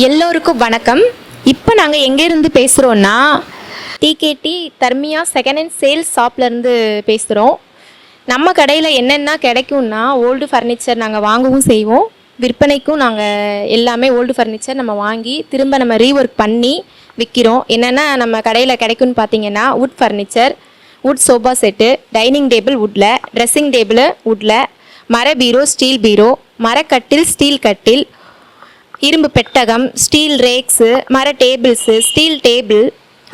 எல்லோருக்கும் வணக்கம். இப்போ நாங்கள் எங்கேருந்து பேசுகிறோன்னா TKD Dharmiya second hand sales ஷாப்லேருந்து பேசுகிறோம் நம்ம கடையில் என்னென்ன கிடைக்கும்னா ஓல்டு ஃபர்னிச்சர் நாங்கள் வாங்கவும் செய்வோம். விற்பனைக்கும் நாங்கள் எல்லாமே ஓல்டு ஃபர்னிச்சர் நம்ம வாங்கி திரும்ப நம்ம ரீஒர்க் பண்ணி விற்கிறோம் என்னென்ன நம்ம கடையில் கிடைக்கும்னு பார்த்தீங்கன்னா wood furniture wood sofa set dining table வுட்டில் dressing table வுட்டில் மர பீரோ ஸ்டீல் பீரோ மரக்கட்டில் ஸ்டீல் கட்டில் இரும்பு பெட்டகம் ஸ்டீல் ரேக்ஸு மர டேபிள்ஸு ஸ்டீல் டேபிள்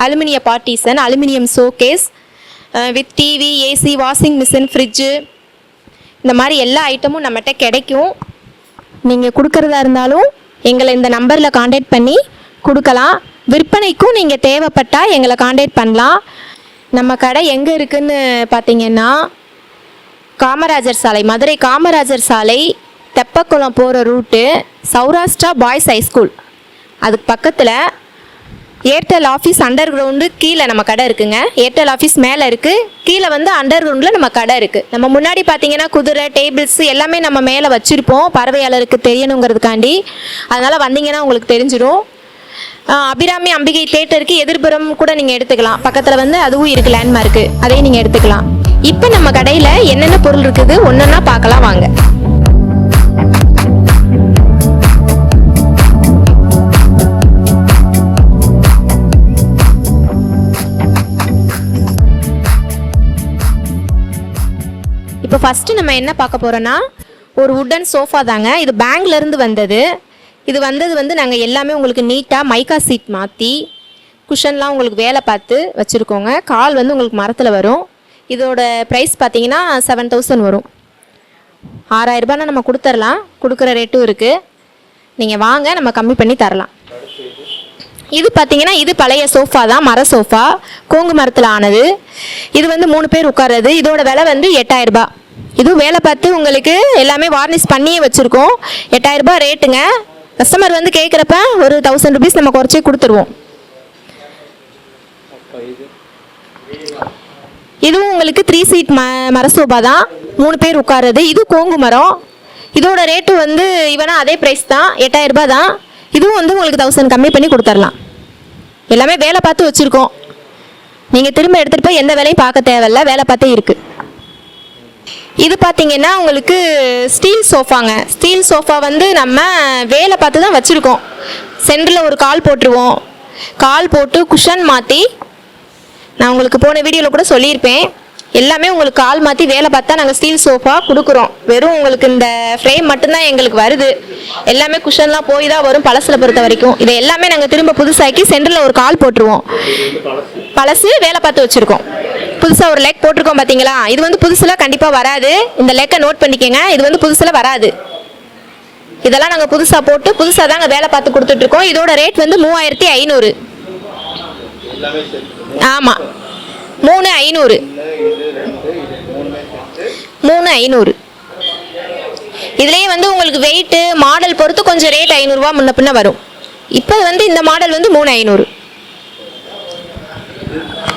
அலுமினிய partition aluminium showcase with TV AC washing machine fridge இந்த மாதிரி எல்லா ஐட்டமும் நம்மகிட்ட கிடைக்கும். நீங்கள் கொடுக்கறதா இருந்தாலும் எங்களை இந்த நம்பரில் காண்டாக்ட் பண்ணி கொடுக்கலாம். விற்பனைக்கும் நீங்கள் தேவைப்பட்டால் எங்களை காண்டாக்ட் பண்ணலாம். நம்ம கடை எங்கே இருக்குதுன்னு பார்த்தீங்கன்னா காமராஜர் சாலை மதுரை காமராஜர் சாலை தெப்பக்குளம் போகிற ரூட்டு சௌராஷ்டிரா பாய்ஸ் ஹைஸ்கூல் அதுக்கு பக்கத்தில் ஏர்டெல் ஆஃபீஸ் அண்டர் கிரவுண்டு கீழே நம்ம கடை இருக்குங்க. ஏர்டெல் ஆஃபீஸ் மேலே இருக்குது கீழே வந்து அண்டர் கிரவுண்டில் நம்ம கடை இருக்குது நம்ம முன்னாடி பார்த்தீங்கன்னா குதிரை டேபிள்ஸ் எல்லாமே நம்ம மேலே வச்சுருப்போம். பறவையாளருக்கு தெரியணுங்கிறதுக்காண்டி. அதனால் வந்தீங்கன்னா உங்களுக்கு தெரிஞ்சிடும். அபிராமி அம்பிகை தேட்டருக்கு எதிர்புறம் கூட நீங்கள் எடுத்துக்கலாம். பக்கத்தில் வந்து அதுவும் இருக்குது லேண்ட்மார்க்கு அதையும் நீங்கள் எடுத்துக்கலாம். இப்போ நம்ம கடையில் என்னென்ன பொருள் இருக்குது ஒன்றுன்னா பார்க்கலாம் வாங்க. இப்போ ஃபஸ்ட்டு நம்ம என்ன பார்க்க போகிறோன்னா ஒரு உட்டன் சோஃபா தாங்க. இது பேங்க்லேருந்து வந்தது. இது வந்தது வந்து நாங்கள் எல்லாமே உங்களுக்கு நீட்டாக மைக்கா சீட் மாற்றி குஷன்லாம் உங்களுக்கு வேலை பார்த்து வச்சுருக்கோங்க. கால் வந்து உங்களுக்கு மரத்தில் வரும். இதோட ப்ரைஸ் பார்த்தீங்கன்னா செவன் தௌசண்ட் வரும். ஆறாயிரரூபானா நம்ம கொடுத்துர்லாம். கொடுக்குற ரேட்டும் இருக்குது நீங்கள் வாங்க நம்ம கம்மி பண்ணி தரலாம். இது பார்த்தீங்கன்னா இது பழைய சோஃபா தான். மர சோஃபா கோங்கு மரத்தில் ஆனது. இது வந்து மூணு பேர் உட்கார்றது. இதோட விலை வந்து எட்டாயிரம் இதுவும் வேலை பார்த்து உங்களுக்கு எல்லாமே வார்னிஷ் பண்ணியே வச்சுருக்கோம். எட்டாயிரம் ரூபாய் ரேட்டுங்க கஸ்டமர் வந்து கேட்குறப்ப ஒரு தௌசண்ட் ருபீஸ் நம்ம குறைச்சி கொடுத்துருவோம். இதுவும் உங்களுக்கு த்ரீ சீட் ம மரசோபா தான். மூணு பேர் உட்கார்றது. இது கோங்கு மரம். இதோட ரேட்டு வந்து இவனா அதே ப்ரைஸ் தான். எட்டாயிரம் தான். இதுவும் வந்து உங்களுக்கு தௌசண்ட் கம்மி பண்ணி கொடுத்துர்லாம். எல்லாமே வேலை பார்த்து வச்சுருக்கோம். நீங்கள் திரும்ப எடுத்துகிட்டு போய் எந்த வேலையும் பார்க்க தேவையில்ல. வேலை பார்த்தே இருக்குது இது பார்த்தீங்கன்னா உங்களுக்கு ஸ்டீல் சோஃபாங்க ஸ்டீல் சோஃபா வந்து நம்ம வேலை பார்த்து தான் வச்சுருக்கோம். சென்டரில் ஒரு கால் போட்டுருவோம். கால் போட்டு குஷன் மாற்றி நான் உங்களுக்கு போன வீடியோவில் கூட சொல்லியிருப்பேன். எல்லாமே உங்களுக்கு கால் மாற்றி வேலை பார்த்தா நாங்கள் ஸ்டீல் சோஃபா கொடுக்குறோம். வெறும் உங்களுக்கு இந்த ஃப்ரேம் மட்டும்தான் எங்களுக்கு வருது. எல்லாமே குஷன்லாம் போய் தான் வரும் பழசில் பொறுத்த வரைக்கும். இதை எல்லாமே நாங்கள் திரும்ப புதுசாக்கி சென்டரில் ஒரு கால் போட்டுருவோம். பழசு வேலை பார்த்து வச்சுருக்கோம். புதுசாக ஒரு லெக் போட்டிருக்கோம் பார்த்தீங்களா இது வந்து புதுசில் கண்டிப்பாக வராது. இந்த லெக்கை நோட் பண்ணிக்கோங்க. இது வந்து புதுசில் வராது. இதெல்லாம் நாங்கள் புதுசாக போட்டு புதுசாக தாங்க வேலை பார்த்து கொடுத்துட்ருக்கோம். இதோட ரேட் வந்து மூவாயிரத்தி ஐநூறு. ஆமாம் மூணு ஐநூறு. மூணு ஐநூறு. இதுலேயே வந்து உங்களுக்கு வெயிட்டு மாடல் பொறுத்து கொஞ்சம் ரேட் ஐநூறுரூவா முன்ன பின்ன வரும். இப்போ வந்து இந்த மாடல் வந்து மூணு ஐநூறு.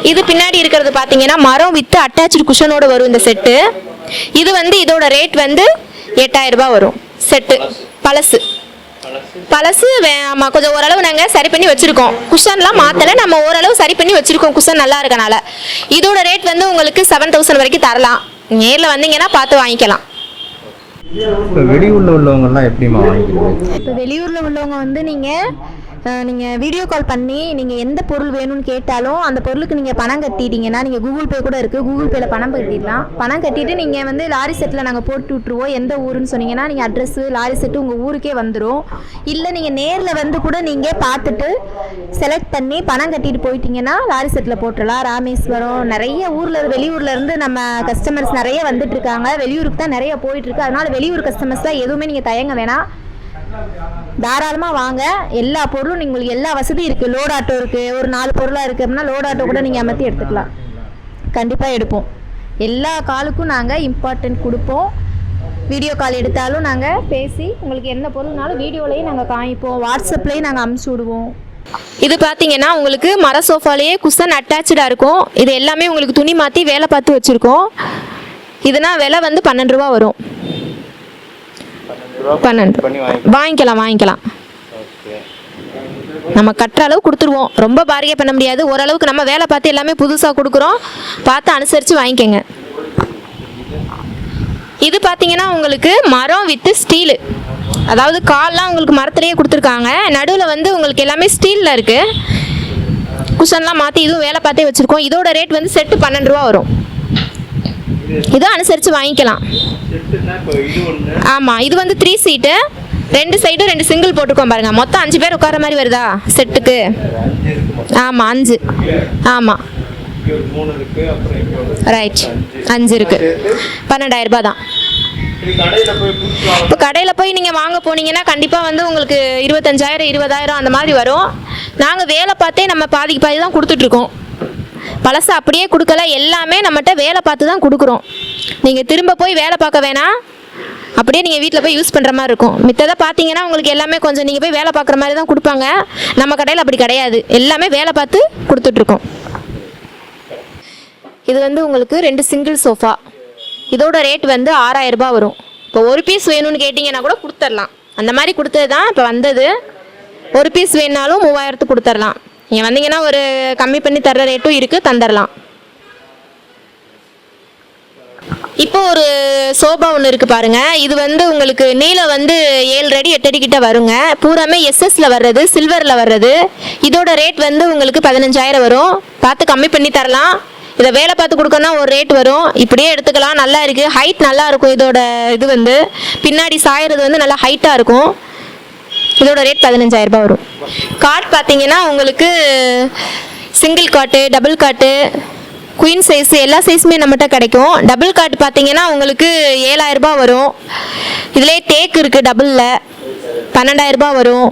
இது பின்னாடி இருக்கிறது பார்த்தீங்கன்னா மரம் வித்து அட்டாச்சு குஷனோட வரும் இந்த செட்டு இது வந்து இதோட ரேட் வந்து எட்டாயிரம் ரூபாய் வரும். செட்டு பழசு. பழசு வே- கொஞ்சம் ஓரளவு நாங்கள் சரி பண்ணி வச்சுருக்கோம். குஷன்லாம் மாற்றலை நம்ம ஓரளவு சரி பண்ணி வச்சுருக்கோம். குஷன் நல்லா இருக்கனால. இதோட ரேட் வந்து உங்களுக்கு செவன் தௌசண்ட் வரைக்கும் தரலாம். நேரில் வந்தீங்கன்னா பார்த்து வாங்கிக்கலாம். இப்போ வெளியூரில் உள்ளவங்கெல்லாம் எப்படிம்மா வாங்கிக்கிறது? இப்போ வெளியூரில் உள்ளவங்க வந்து நீங்கள் நீங்கள் வீடியோ கால் பண்ணி நீங்கள் எந்த பொருள் வேணும்னு கேட்டாலும் அந்த பொருளுக்கு நீங்கள் பணம் கட்டிட்டீங்கன்னா நீங்கள் கூகுள் பே கூட இருக்குது கூகுள் பேயில் பணம் கட்டிடலாம். பணம் கட்டிட்டு நீங்கள் வந்து லாரி செட்டில் நாங்கள் போட்டு விட்ருவோம் எந்த ஊருன்னு சொன்னீங்கன்னா நீங்கள் அட்ரஸ்ஸு லாரி செட்டு உங்கள் ஊருக்கே வந்துடும் இல்லை நீங்கள் நேரில் வந்து கூட நீங்கள் பார்த்துட்டு செலக்ட் பண்ணி பணம் கட்டிட்டு போயிட்டீங்கன்னா லாரி செட்டில் போட்டுடலாம். ராமேஸ்வரம் நிறைய ஊரில் வெளியூர்லேருந்து நம்ம கஸ்டமர்ஸ் நிறைய வந்துட்டுருக்காங்க வெளியூருக்கு தான் நிறைய போயிட்டுருக்கு அதனால் வெளியூர் கஸ்டமர்ஸ் தான் எதுவுமே நீங்கள் தயங்க வேணாம். தாராளமாக வாங்க. எல்லா பொருளும் உங்களுக்கு எல்லா வசதியும் இருக்குது லோட் ஆட்டோ இருக்குது ஒரு நாலு பொருளாக இருக்குது அப்படின்னா லோட் ஆட்டோ கூட நீங்கள் அமர்த்தி எடுத்துக்கலாம். கண்டிப்பாக எடுப்போம். எல்லா காலுக்கும் நாங்கள் இம்பார்ட்டன்ட் கொடுப்போம். வீடியோ கால் எடுத்தாலும் நாங்கள் பேசி உங்களுக்கு என்ன பொருள்னாலும் வீடியோலையும் நாங்கள் காமிப்போம். வாட்ஸ்அப்லேயும் நாங்கள் அமுச்சு விடுவோம். இது பார்த்தீங்கன்னா உங்களுக்கு மர சோஃபாலேயே குஷன் அட்டாச்சாக இருக்கும். இது எல்லாமே உங்களுக்கு துணி மாற்றி வேலை பார்த்து வச்சுருக்கோம். இதுனா விலை வந்து பன்னெண்டு ரூபா வரும். பன்னெண்டு. வாங்கிக்கலாம். வாங்கிக்கலாம் நம்ம கட்டுற அளவு கொடுத்துருவோம். ரொம்ப பாரிகை பண்ண முடியாது. ஓரளவுக்கு நம்ம வேலை பார்த்து எல்லாமே புதுசாக கொடுக்குறோம். பார்த்து அனுசரித்து வாங்கிக்கோங்க. இது பார்த்தீங்கன்னா உங்களுக்கு மரம் வித்து ஸ்டீலு அதாவது கால்லாம் உங்களுக்கு மரத்துலேயே கொடுத்துருக்காங்க. நடுவில் வந்து உங்களுக்கு எல்லாமே ஸ்டீலில் இருக்குது குஷன்லாம் மாற்றி இதுவும் வேலை பார்த்தே வச்சுருக்கோம். இதோட ரேட் வந்து செட்டு பன்னெண்டு ரூபா வரும். இது அனுசரித்து வாங்கிக்கலாம். ஆமாம் இது வந்து த்ரீ சீட்டு ரெண்டு சைடும் ரெண்டு சிங்கிள் போட்டுக்கோம் பாருங்க. மொத்தம் அஞ்சு பேர் உட்கார மாதிரி வருதா செட்டுக்கு? ஆமாம் அஞ்சு. ஆமாம் ரைட் அஞ்சு இருக்கு. பன்னெண்டாயிரம் ரூபாய் தான். இப்போ கடையில் போய் நீங்கள் வாங்க போனீங்கன்னா கண்டிப்பாக வந்து உங்களுக்கு இருபத்தஞ்சாயிரம் இருபதாயிரம் அந்த மாதிரி வரும். நாங்கள் வேலை பார்த்தே நம்ம பாதிக்கு பாதி தான் கொடுத்துட்ருக்கோம் பழசை அப்படியே கொடுக்கல எல்லாமே நம்மகிட்ட வேலை பார்த்து தான் கொடுக்குறோம். நீங்கள் திரும்ப போய் வேலை பார்க்க வேணாம் அப்படியே நீங்கள் வீட்டில் போய் யூஸ் பண்ணுற மாதிரி இருக்கும். மித்ததை பார்த்தீங்கன்னா உங்களுக்கு எல்லாமே கொஞ்சம் நீங்கள் போய் வேலை பார்க்குற மாதிரி தான் கொடுப்பாங்க. நம்ம கடையில் அப்படி கிடையாது. எல்லாமே வேலை பார்த்து கொடுத்துட்ருக்கோம். இது வந்து உங்களுக்கு ரெண்டு சிங்கிள் சோஃபா இதோட ரேட் வந்து ஆறாயிரம் ரூபாய் வரும். இப்போ ஒரு பீஸ் வேணும்னு கேட்டிங்கன்னா கூட கொடுத்துடலாம். அந்த மாதிரி கொடுத்தது தான் இப்போ வந்தது. ஒரு பீஸ் வேணுனாலும் மூவாயிரத்துக்கு கொடுத்துர்லாம் நீங்கள் வந்தீங்கன்னா ஒரு கம்மி பண்ணி தர்ற ரேட்டும் இருக்குது தந்துடலாம் இப்போ ஒரு சோபா ஒன்று இருக்குது பாருங்கள் இது வந்து உங்களுக்கு நீளம் வந்து ஏழு அடி எட்டு அடி கிட்ட வருங்க. பூராமே எஸ்எஸ்ல வர்றது சில்வரில் வர்றது. இதோட ரேட் வந்து உங்களுக்கு பதினஞ்சாயிரம் வரும். பார்த்து கம்மி பண்ணி தரலாம். இதை வேலை பார்த்து கொடுக்கணும்னா ஒரு ரேட் வரும். இப்படியே எடுத்துக்கலாம். நல்லா இருக்குது ஹைட் நல்லா இருக்கும் இதோட இது வந்து. பின்னாடி சாயறது வந்து நல்லா ஹைட்டாக இருக்கும். இதோட ரேட் பதினஞ்சாயிரம் ரூபாய் வரும். காட் பார்த்தீங்கன்னா உங்களுக்கு சிங்கிள் காட்டு டபுள் காட்டு குயின் சைஸ் எல்லா சைஸுமே நம்மகிட்ட கிடைக்கும். டபுள் காட் பார்த்தீங்கன்னா உங்களுக்கு ஏழாயிரம் ரூபாய் வரும். இதிலே தேக்கு இருக்குது டபுளில் பன்னெண்டாயிரம் ரூபாய் வரும்.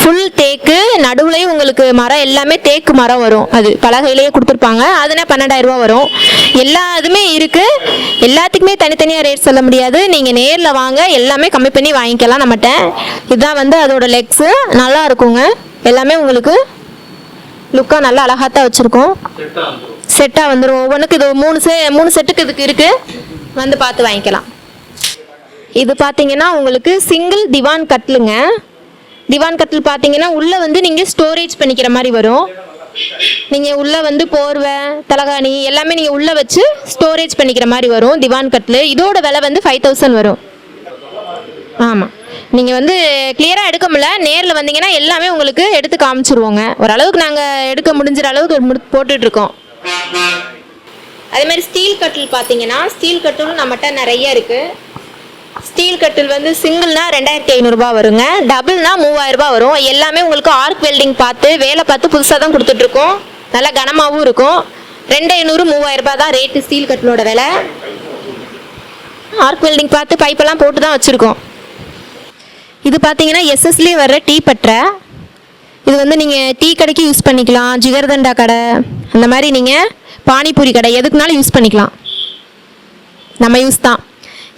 ஃபுல் தேக்கு நடுவுலையும் உங்களுக்கு மரம் எல்லாமே தேக்கு மரம் வரும். அது பலகையிலேயே கொடுத்துருப்பாங்க. அதுனா பன்னெண்டாயிரம் ரூபா வரும். எல்லா இதுமே இருக்குது எல்லாத்துக்குமே தனித்தனியாக ரேட் சொல்ல முடியாது. நீங்கள் நேரில் வாங்க. எல்லாமே கம்மி பண்ணி வாங்கிக்கலாம் நம்மகிட்ட. இதுதான் வந்து அதோட லெக்ஸு நல்லா இருக்குங்க. எல்லாமே உங்களுக்கு லுக்காக நல்லா அழகாக தான் வச்சுருக்கோம் செட்டாக வந்துடும் ஒவ்வொன்றுக்கு இது மூணு செ மூணு செட்டுக்கு இதுக்கு இருக்குது வந்து பார்த்து வாங்கிக்கலாம். இது பார்த்தீங்கன்னா உங்களுக்கு சிங்கிள் திவான் கட்லுங்க திவான் கட்டில் பார்த்தீங்கன்னா உள்ளே வந்து நீங்கள் ஸ்டோரேஜ் பண்ணிக்கிற மாதிரி வரும். நீங்கள் உள்ளே வந்து போர்வை தலகாணி எல்லாமே நீங்கள் உள்ளே வச்சு ஸ்டோரேஜ் பண்ணிக்கிற மாதிரி வரும் திவான் கட்டில். இதோட விலை வந்து ஃபைவ் தௌசண்ட் வரும். ஆமாம் நீங்கள் வந்து கிளியராக எடுக்க முடியல. நேரில் வந்தீங்கன்னா எல்லாமே உங்களுக்கு எடுத்து காமிச்சிருவோங்க. ஓரளவுக்கு நாங்கள் எடுக்க முடிஞ்சிற அளவுக்கு போட்டுட்ருக்கோம் அதே மாதிரி ஸ்டீல் கட்டில் பார்த்தீங்கன்னா ஸ்டீல் கட்டிலும் நம்மகிட்ட நிறைய இருக்குது ஸ்டீல் கட்டில் வந்து சிங்கிள்னா ரெண்டாயிரத்தி ஐநூறுரூபா வருங்க. டபுள்னா மூவாயிரரூபா வரும். எல்லாமே உங்களுக்கு ஆர்க் வெல்டிங் பார்த்து வேலை பார்த்து புதுசாக தான் கொடுத்துட்ருக்கோம். நல்லா கனமாகவும் இருக்கும். ரெண்டு ஐநூறு மூவாயிரரூபா தான் ரேட்டு ஸ்டீல் கட்டிலோட விலை. ஆர்க் வெல்டிங் பார்த்து பைப்பெல்லாம் போட்டு தான் வச்சுருக்கோம். இது பார்த்தீங்கன்னா எஸ்எஸ்லேயே வர்ற டீ பட்டறை இது வந்து நீங்கள் டீ கடைக்கு யூஸ் பண்ணிக்கலாம். ஜிகர்தண்டா கடை. அந்த மாதிரி நீங்கள் பானிபூரி கடை. எதுக்குனாலும் யூஸ் பண்ணிக்கலாம். நம்ம யூஸ் தான்.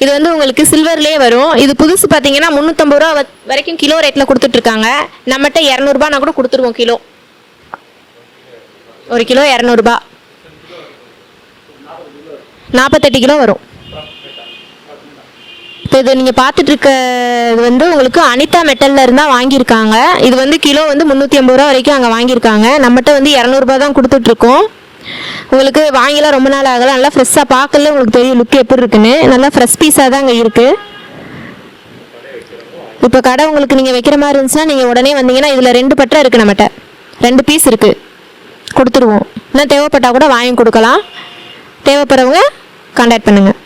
இது வந்து உங்களுக்கு சில்வர்லேயே வரும். இது புதுசு பார்த்தீங்கன்னா முந்நூற்றம்பது ரூபா வரைக்கும் கிலோ ரேட்டில் கொடுத்துட்ருக்காங்க. நம்மகிட்ட இரநூறுபானா கூட கொடுத்துருவோம் கிலோ. ஒரு கிலோ இரநூறுபா. நாற்பத்தெட்டு கிலோ வரும். இப்போ இது நீங்கள் பார்த்துட்ருக்க இது வந்து உங்களுக்கு அனிதா மெட்டலில் இருந்தால் வாங்கியிருக்காங்க. இது வந்து கிலோ வந்து முந்நூற்றி ஐம்பது ரூபா வரைக்கும் அங்கே வாங்கியிருக்காங்க. நம்மகிட்ட வந்து இரநூறுபா தான் கொடுத்துட்ருக்கோம். உங்களுக்கு வாங்கிலாம் ரொம்ப நாள் ஆகலாம் நல்லா ஃப்ரெஷ்ஷாக பார்க்கல. உங்களுக்கு தெரியும் லுக் எப்படி இருக்குன்னு. நல்லா ஃப்ரெஷ் பீஸாக தான் அங்கே இருக்குது இப்போ கடை உங்களுக்கு நீங்கள் வைக்கிற மாதிரி இருந்துச்சுன்னா நீங்கள் உடனே வந்தீங்கன்னா இதில் ரெண்டு பட்டை இருக்குது நம்மகிட்ட. ரெண்டு பீஸ் இருக்குது கொடுத்துருவோம். இன்னும் தேவைப்பட்டால் கூட வாங்கி கொடுக்கலாம். தேவைப்படுறவங்க கான்டாக்ட் பண்ணுங்கள்